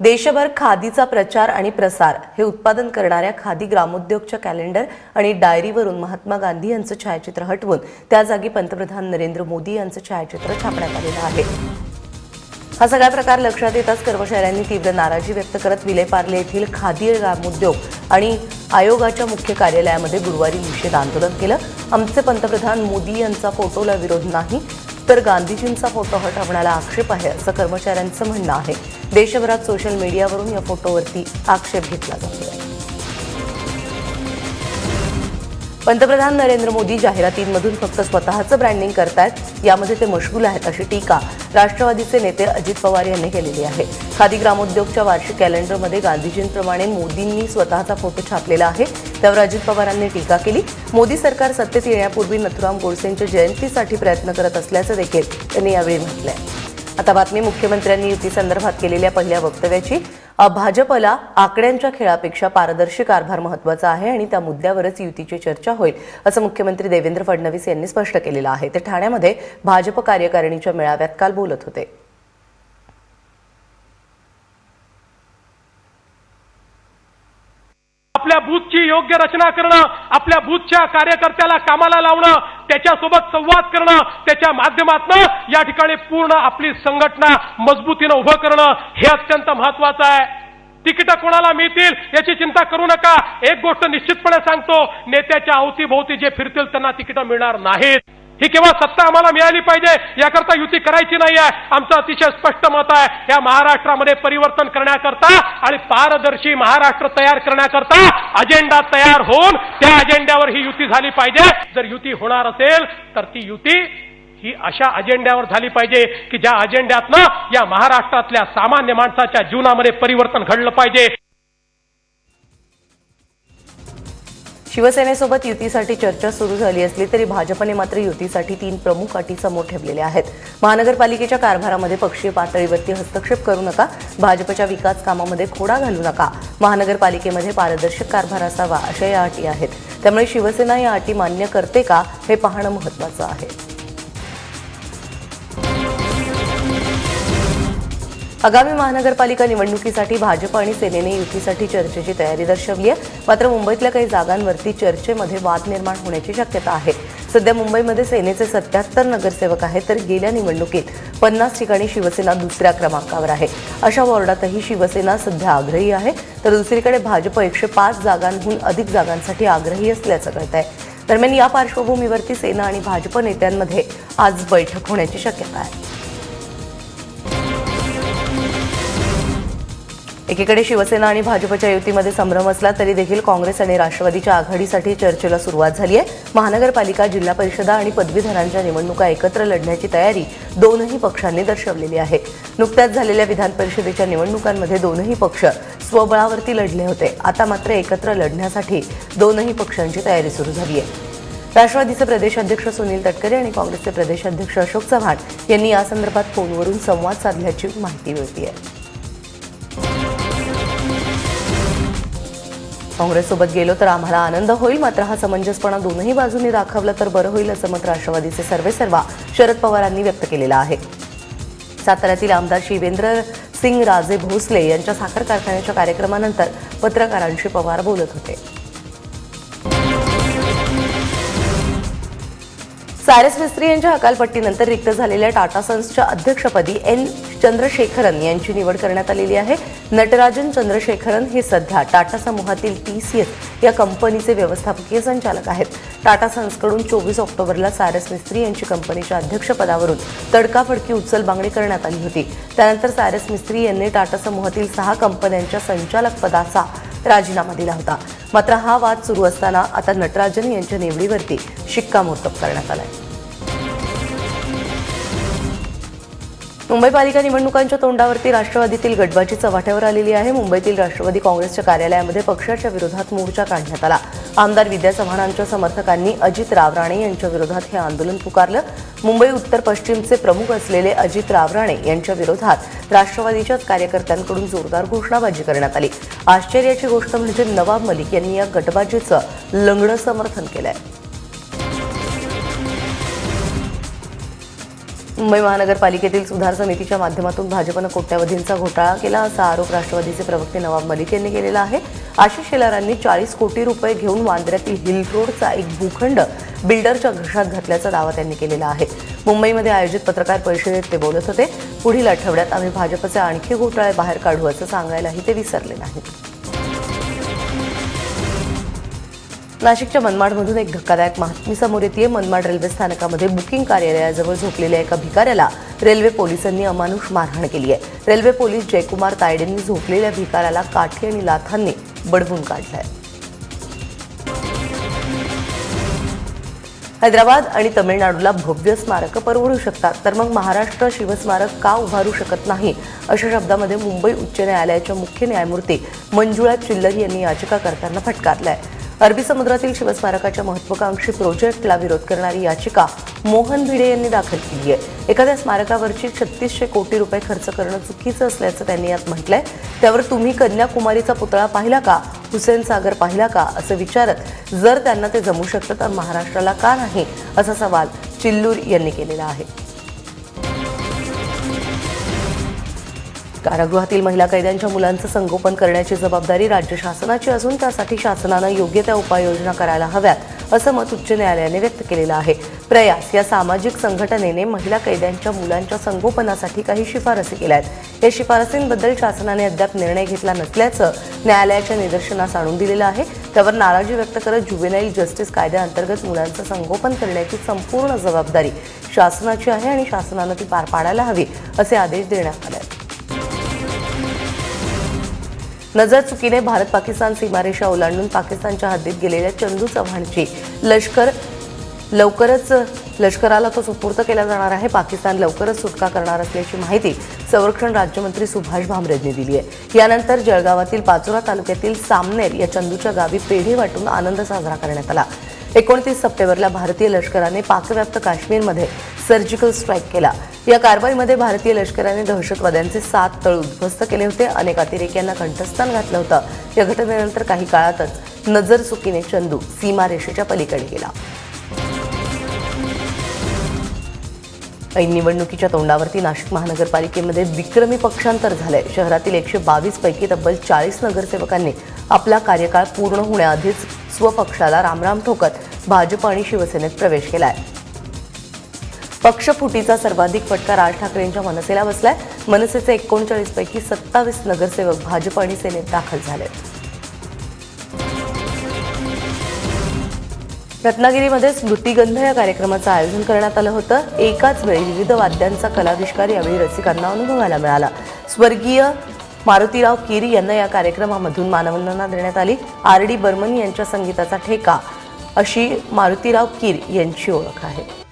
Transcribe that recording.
देशभर खादीचा प्रचार आणि प्रसार हे उत्पादन करणाऱ्या खादी ग्रामोद्योगच्या कॅलेंडर आणि डायरीवरून महात्मा गांधी यांचं छायाचित्र हटवून त्या जागी पंतप्रधान नरेंद्र मोदी यांचं छायाचित्र छापण्यात आलेलं आहे. हा सगळा प्रकार लक्षात येताच कर्मचाऱ्यांनी तीव्र नाराजी व्यक्त करत विलेपार्ले येथील खादी ग्रामोद्योग आणि आयोगाच्या मुख्य कार्यालयामध्ये गुरुवारी निषेध आंदोलन केलं. आमचे पंतप्रधान मोदी यांचा फोटोला विरोध नाही तर गांधीजींचा फोटो हटवण्याला आक्षेप आहे असं कर्मचाऱ्यांचं म्हणणं आहे. देशभरात सोशल मीडियावरून या फोटोवरती आक्षेप घेतला जातो पंतप्रधान नरेंद्र मोदी जाहिरातींमधून फक्त स्वतःचं ब्रँडिंग करतायत यामध्ये ते मशगूल आहेत अशी टीका राष्ट्रवादीचे नेते अजित पवार यांनी केलेली आहे. खादी ग्रामोद्योगच्या वार्षिक कॅलेंडरमध्ये गांधीजींप्रमाणे मोदींनी स्वतःचा फोटो छापलेला आहे. त्यावर अजित पवारांनी टीका केली. मोदी सरकार सत्तेत येण्यापूर्वी नथुराम गोडसेंच्या जयंतीसाठी प्रयत्न करत असल्याचं देखील त्यांनी यावेळी आहे आता बातमी मुख्यमंत्र्यांनी युती संदर्भात केलेल्या पहिल्या वक्तव्याची. भाजपला आकड्यांच्या खेळापेक्षा पारदर्शी कारभार महत्त्वाचा आहे आणि त्या मुद्द्यावरच युतीची चर्चा होईल असं मुख्यमंत्री देवेंद्र फडणवीस यांनी स्पष्ट केलेलं आहे. ते ठाण्यामध्ये भाजप कार्यकारिणीच्या मेळाव्यात काल बोलत होते. आपल्या बूथची योग्य रचना करणं आपल्या बूथच्या कार्यकर्त्याला कामाला लावणं त्याच्यासोबत संवाद करणं त्याच्या माध्यमातून या ठिकाणी पूर्ण आपली संघटना मजबूतीनं उभं करणं हे अत्यंत महत्वाचं आहे. तिकीट कोणाला मिळतील याची चिंता करू नका. एक गोष्ट निश्चितपणे सांगतो नेत्याच्या अवतीभोवती जे फिरतील त्यांना तिकीटं मिळणार नाहीत. ही केवळ सत्ता आम्हाला मिळाली पाहिजे याकरता युती करायची नाही आहे आमचं अतिशय स्पष्ट मत आहे या महाराष्ट्रामध्ये परिवर्तन करण्याकरता आणि पारदर्शी महाराष्ट्र तयार करण्याकरता अजेंडा तयार होऊन त्या अजेंड्यावर ही युती झाली पाहिजे. जर युती होणार असेल तर ती युती ही अशा अजेंड्यावर झाली पाहिजे की ज्या अजेंड्यातनं या महाराष्ट्रातल्या सामान्य माणसाच्या जीवनामध्ये परिवर्तन घडलं पाहिजे. शिवसेनेसोबत युतीसाठी चर्चा सुरू झाली असली तरी भाजपने मात्र युतीसाठी तीन प्रमुख अटी समोर ठेवलेल्या आहेत. महानगरपालिकेच्या कारभारामध्ये पक्षीय पातळीवरती हस्तक्षेप करू नका. भाजपच्या विकास कामामध्ये खोडा घालू नका. महानगरपालिकेमध्ये पारदर्शक कारभार असावा अशा या अटी आहेत. त्यामुळे शिवसेना या अटी मान्य करते का हे पाहणं महत्वाचं आहे. आगामी महानगरपालिका निवडणुकीसाठी भाजप आणि सेनेने युतीसाठी चर्चेची तयारी दर्शवली आहे. मात्र मुंबईतल्या काही जागांवरती चर्चेमध्ये वाद निर्माण होण्याची शक्यता आहे. सध्या मुंबईमध्ये सेनेचे सत्याहत्तर नगरसेवक आहेत तर गेल्या निवडणुकीत पन्नास ठिकाणी शिवसेना दुसऱ्या क्रमांकावर आहे. अशा वॉर्डातही शिवसेना सध्या आग्रही आहे तर दुसरीकडे भाजप एकशे पाच जागांहून अधिक जागांसाठी आग्रही असल्याचं कळत आहे दरम्यान या पार्श्वभूमीवरती सेना आणि भाजप नेत्यांमध्ये आज बैठक होण्याची शक्यता आहे. एकीकडे शिवसेना आणि भाजपच्या युतीमध्ये संभ्रम असला तरी देखील काँग्रेस आणि राष्ट्रवादीच्या आघाडीसाठी चर्चेला सुरुवात झाली आहे महानगरपालिका जिल्हा परिषदा आणि पदवीधरांच्या निवडणुका एकत्र लढण्याची तयारी दोनही पक्षांनी दर्शवलेली आहे. नुकत्याच झालेल्या विधान परिषदेच्या निवडणुकांमध्ये दोनही पक्ष स्वबळावरती लढले होते. आता मात्र एकत्र लढण्यासाठी दोनही पक्षांची तयारी सुरू झाली आहे राष्ट्रवादीचे प्रदेशाध्यक्ष सुनील तटकरे आणि काँग्रेसचे प्रदेशाध्यक्ष अशोक चव्हाण यांनी यासंदर्भात फोनवरून संवाद साधल्याची माहिती मिळते आहे काँग्रेससोबत गेलो तर आम्हाला आनंद होईल. मात्र हा समंजसपणा दोनही बाजूंनी दाखवला तर बरं होईल असं मत राष्ट्रवादीचे सर्वेसर्वा शरद पवारांनी व्यक्त केलेलं आहे. साताऱ्यातील आमदार शिवेंद्र सिंग राजे भोसले यांच्या साखर कारखान्याच्या कार्यक्रमानंतर पत्रकारांशी पवार बोलत होते. सारस मिस्त्री यांच्या हकालपट्टीनंतर रिक्त झालेल्या टाटा सन्सच्या अध्यक्षपदी एन चंद्रशेखरन यांची निवड करण्यात आलेली आहे. नटराजन चंद्रशेखरन हे सध्या टाटा समूहातील टीसीएस या कंपनीचे व्यवस्थापकीय संचालक आहेत. टाटा सन्सकडून चोवीस ऑक्टोबरला सारस मिस्त्री यांची कंपनीच्या अध्यक्षपदावरून तडकाफडकी उचलबांगडी करण्यात आली होती. त्यानंतर सारस मिस्त्री यांनी टाटा समूहातील सहा कंपन्यांच्या संचालकपदाचा राजीनामा दिला होता. मात्र हा वाद सुरू असताना आता नटराजन यांच्या निवडीवरती शिक्कामोर्तब करण्यात आलाय. मुंबई पालिका निवडणुकांच्या तोंडावरती राष्ट्रवादीतील गटबाजी चव्हाट्यावर आलेली आहे. मुंबईतील राष्ट्रवादी काँग्रेसच्या कार्यालयामध्ये पक्षाच्या विरोधात मोर्चा काढण्यात आला. आमदार विद्या चव्हाणांच्या समर्थकांनी अजित रावराणे यांच्या विरोधात हे आंदोलन पुकारलं. मुंबई उत्तर पश्चिमचे प्रमुख असलेले अजित रावराणे यांच्या विरोधात राष्ट्रवादीच्याच कार्यकर्त्यांकडून जोरदार घोषणाबाजी करण्यात आली. आश्चर्याची गोष्ट म्हणजे नवाब मलिक यांनी या गटबाजीचं लंगडं समर्थन केलं आहे मुंबई महानगरपालिकेतील सुधार समितीच्या माध्यमातून भाजपनं कोट्यवधींचा घोटाळा केला असा आरोप राष्ट्रवादीचे प्रवक्ते नवाब मलिक यांनी केलेला आहे. आशिष शेलारांनी चाळीस कोटी रुपये घेऊन वांद्र्यातील हिल रोडचा एक भूखंड बिल्डरच्या घशात घातल्याचा दावा त्यांनी केलेला आहे. मुंबईमध्ये आयोजित पत्रकार परिषदेत ते बोलत होते. पुढील आठवड्यात आम्ही भाजपचे आणखी घोटाळे बाहेर काढू असं सांगायलाही ते विसरले नाहीत. नाशिकच्या मनमाडमधून एक धक्कादायक बातमी समोर येते मनमाड रेल्वे स्थानकामध्ये बुकिंग कार्यालयाजवळ झोपलेल्या एका भिकाऱ्याला रेल्वे पोलिसांनी अमानुष मारहाण केली आहे. रेल्वे पोलीस जयकुमार तायडेंनी झोपलेल्या भिकाऱ्याला काठी आणि लाथांनी बडवून काढलाय. हैदराबाद आणि तमिळनाडूला भव्य स्मारकं परवडू शकतात. तर मग महाराष्ट्र शिवस्मारक का उभारू शकत नाही? अशा शब्दामध्ये मुंबई उच्च न्यायालयाच्या मुख्य न्यायमूर्ती मंजुळा चिल्लर यांनी याचिका करताना फटकारलाय. अरबी समुद्रातील शिवस्मारकाच्या महत्वाकांक्षी प्रोजेक्टला विरोध करणारी याचिका मोहन भिडे यांनी दाखल केली आहे. एखाद्या स्मारकावरची छत्तीसशे कोटी रुपये खर्च करणं चुकीचं असल्याचं त्यांनी यात म्हटलंय. त्यावर तुम्ही कन्याकुमारीचा पुतळा पाहिला का? हुसेन सागर पाहिला का? असं विचारत जर त्यांना ते जमू शकतं तर महाराष्ट्राला का नाही? असा सवाल चिल्लूर यांनी केलेला आहे. कारागृहातील महिला कैद्यांच्या मुलांचं संगोपन करण्याची जबाबदारी राज्य शासनाची असून त्यासाठी शासनानं योग्य त्या उपाययोजना करायला हव्यात असं मत उच्च न्यायालयाने व्यक्त केलेलं आहे. प्रयास या सामाजिक संघटनेने महिला कैद्यांच्या मुलांच्या संगोपनासाठी काही शिफारसी केल्या आहेत या शिफारसींबद्दल शासनाने अद्याप निर्णय घेतला नसल्याचं न्यायालयाच्या निदर्शनास आणून दिलेलं आहे. त्यावर नाराजी व्यक्त करत जुवेनाईल जस्टिस कायद्याअंतर्गत मुलांचं संगोपन करण्याची संपूर्ण जबाबदारी शासनाची आहे आणि शासनानं ती पार पाडायला हवी असे आदेश देण्यात आले आहेत नजर चुकीने भारत पाकिस्तान सीमारेषा ओलांडून पाकिस्तानच्या हद्दीत गेलेल्या चंदू चव्हाणची लष्कर लवकरच लष्कराला तो सुपूर्द केला जाणार आहे. पाकिस्तान लवकरच सुटका करणार असल्याची माहिती संरक्षण राज्यमंत्री सुभाष भामरेंनी दिली आहे. यानंतर जळगावातील पाचोरा तालुक्यातील सामनेर या चंदूच्या गावी पेढी वाटून आनंद साजरा करण्यात आला. एकोणतीस सप्टेंबरला भारतीय लष्कराने पाकव्याप्त काश्मीरमध्ये सर्जिकल स्ट्राईक केला. या कारवाईमध्ये भारतीय लष्कराने दहशतवाद्यांचे सात तळ उद्ध्वस्त केले होते. अनेक अतिरेक्यांना कंठस्थान घातलं होतं. या घटनेनंतर काही काळातच नजर चुकीने चंदू सीमारेषेच्या पलीकडे गेला. ऐन निवडणुकीच्या तोंडावरती नाशिक महानगरपालिकेमध्ये विक्रमी पक्षांतर झालंय. शहरातील एकशे बावीस पैकी तब्बल चाळीस नगरसेवकांनी आपला कार्यकाळ पूर्ण होण्याआधीच स्वपक्षाला रामराम ठोकत भाजप आणि शिवसेनेत प्रवेश केलाय. पक्षफुटीचा सर्वाधिक फटका राज ठाकरेंच्या मनसेला बसलाय. मनसेचे एकोणचाळीस पैकी सत्तावीस नगरसेवक भाजप आणि सेनेत दाखल झालेत. रत्नागिरीमध्ये स्मृतिगंध या कार्यक्रमाचं आयोजन करण्यात आलं होतं. एकाच वेळी विविध वाद्यांचा कलाविष्कार यावेळी रसिकांना अनुभवायला मिळाला. स्वर्गीय मारुतीराव किरी यांना या कार्यक्रमामधून मानवंदना देण्यात आली. आर डी बर्मन यांच्या संगीताचा ठेका अशी मारुतीराव कीर यांची ओळख आहे.